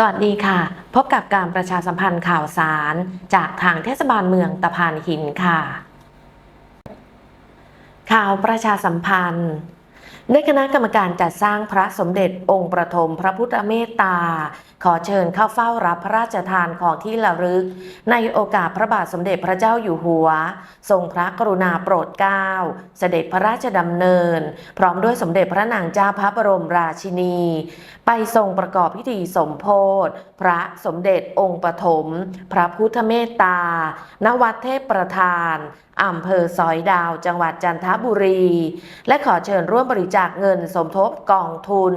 สวัสดีค่ะ พบกับการประชาสัมพันธ์ข่าวสาร จากทางเทศบาลเมืองตะพานหินค่ะ ข่าวประชาสัมพันธ์ ได้คณะกรรมการจัดสร้างพระสมเด็จองค์ประถมพระพุทธเมตตา ขอเชิญเข้าเฝ้ารับพระราชทานของที่ระลึก ในโอกาสพระบาทสมเด็จพระเจ้าอยู่หัว ทรงพระกรุณาโปรดเกล้า เสด็จพระราชดำเนิน พร้อมด้วยสมเด็จพระนางเจ้าพระบรมราชินี ไปทรงประกอบพิธีสมโพธิพระสมเด็จองค์ปฐมพระพุทธเมตตา ณ วัดเทพประธานอำเภอสอยดาว จังหวัดจันทบุรี และขอเชิญร่วมบริจาคเงินสมทบกองทุน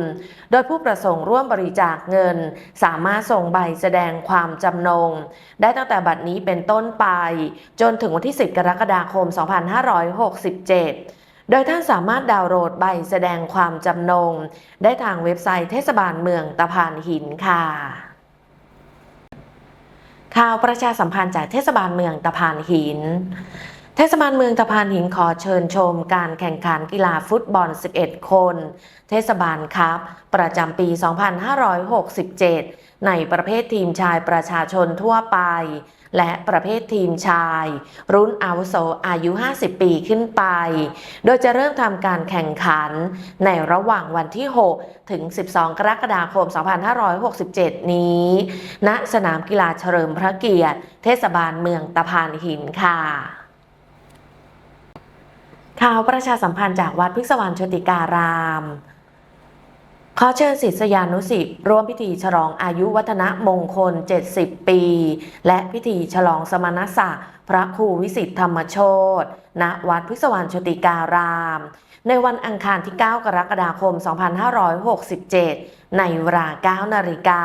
โดยผู้ประสงค์ร่วมบริจาคเงิน สามารถส่งใบแสดงความจำนง ได้ตั้งแต่บัดนี้เป็นต้นไป จนถึงวันที่ 10 กรกฎาคม 2567โดยท่านสามารถดาวน์โหลดใบแสดงความจำนง ได้ทางเว็บไซต์เทศบาลเมืองตะพานหินค่ะ ข่าวประชาสัมพันธ์จากเทศบาลเมืองตะพานหิน ทศบาลเมืองตะพานหินขอเชิญชมการแข่งขันกีฬาฟุตบอล 11 คน เทศบาลครับ ประจำปี 2567 ในประเภททีมชายประชาชนทั่วไป และประเภททีมชาย รุ่นอาวุโสอายุ 50 ปีขึ้นไป โดยจะเริ่มทำการแข่งขัน ในระหว่างวันที่ 6 ถึง 12 กรกฎาคม 2567 นี้ ณ สนามกีฬาเฉลิมพระเกียรติ เทศบาลเมืองตะพานหินค่ะ ข่าวประชาสัมพันธ์จากวัดพิศวรรณชติการาม ขอเชิญศิษยานุสิ์ร่วมพิธีฉลองอายุวัฒนมงคล 70 ปี และพิธีฉลองสมณศักดิ์พระครูวิสิทธธรรมโชตณวัดพิศวรรณชติการาม ในวันอังคารที่ 9 กรกฎาคม 2567 ในเวลา 9 นาฬิกา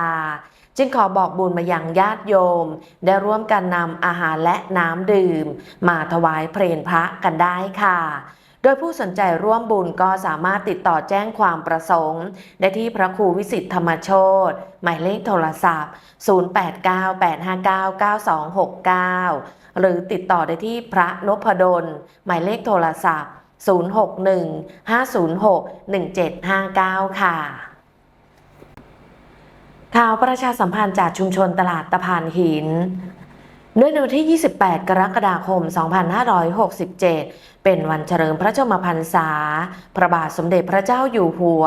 จึงขอบอกบุญมายังญาติโยม ได้ร่วมกันนำอาหารและน้ำดื่ม มาถวายเพลนพระกันได้ค่ะ โดยผู้สนใจร่วมบุญก็สามารถติดต่อแจ้งความประสงค์ ได้ที่พระครูวิสิทธธรรมโชตหมายเลขโทรศัพท์ 0898599269 หรือติดต่อได้ที่พระนพดล หมายเลขโทรศัพท์ 061-506-1759 ค่ะ ข่าวประชาสัมพันธ์จากชุมชนตลาดตะพานหินด้วยในวันที่ 28 กรกฎาคม 2567 เป็นวันเฉลิมพระชนมพรรษา พระบาทสมเด็จพระเจ้าอยู่หัว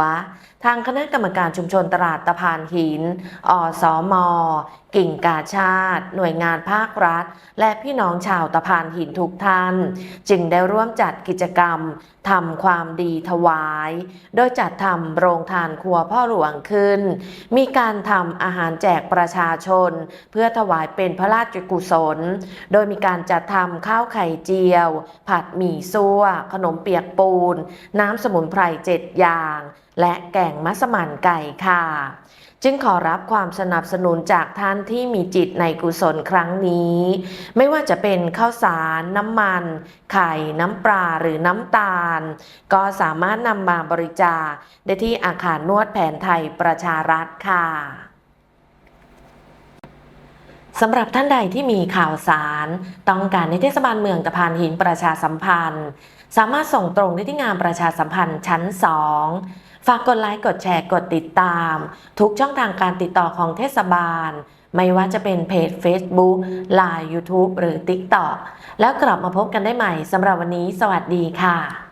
ทางคณะกรรมการชุมชนตลาดตะพานหิน อสมกิ่งกาชาติ หน่วยงานภาครัฐ และพี่น้องชาวตะพานหินทุกท่าน จึงได้ร่วมจัดกิจกรรมทำความดีถวาย โดยจัดทำโรงทานครัวพ่อหลวงขึ้น มีการทำอาหารแจกประชาชน เพื่อถวายเป็นพระราชกุศล โดยมีการจัดทำข้าวไข่เจียว ผัดหมี่ซั่ว ขนมเปียกปูน น้ำสมุนไพรเจ็ดอย่าง และแกงมัสมั่นไก่ค่ะ จึงขอรับความสนับสนุนจากท่านที่มีจิตในกุศลครั้งนี้ ไม่ว่าจะเป็นข้าวสาร น้ำมัน ไข่ น้ำปลาหรือน้ำตาล ก็สามารถนำมาบริจาคได้ที่อาคารนวดแผนไทยประชารัฐค่ะสำหรับท่านใดที่มีข่าวสาร ต้องการในเทศบาลเมืองตะพานหินประชาสัมพันธ์ สามารถส่งตรงได้ที่งานประชาสัมพันธ์ชั้น 2 ฝากกดไลค์กดแชร์กดติดตาม ทุกช่องทางการติดต่อของเทศบาล ไม่ว่าจะเป็นเพจ Facebook Line YouTube หรือ TikTok แล้วกลับมาพบกันได้ใหม่สำหรับวันนี้ สวัสดีค่ะ